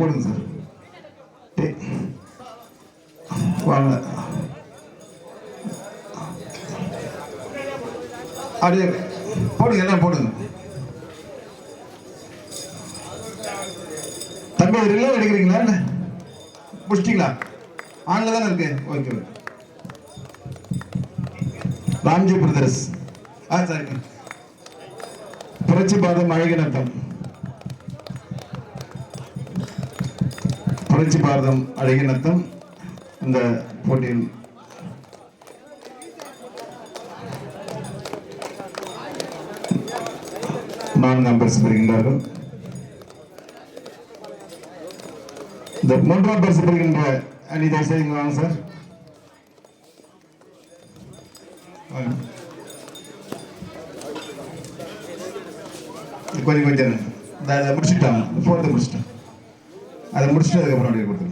போடுங்க சார். அப்படியே போடுங்க எல்லாம் போடுங்க. தம்பி ரிலே எடுக்கிறீங்களா என்ன? முடிச்சிட்டிங்களா? ஆன்ல தானே இருக்கு? Okay okay. ராம்ஜி பிரதர்ஸ் ஆ சரி புரட்சி பாதம் அழகிய புரட்சி பாரதம் அழகினத்தம் இந்த போட்டியில் நான்காம் பரிசு பெறுகின்றார்கள். இந்த மூன்றாம் பரிசு பெறுகின்ற அணி தயவு வாங்க சார் கொஞ்சம் கொஞ்சம் முடிச்சுட்டாங்க இந்த முடிச்சுட்டாங்க. அதை முடிச்சுட்டு அதுக்கப்புறம் அப்படியே கொடுத்துருங்க.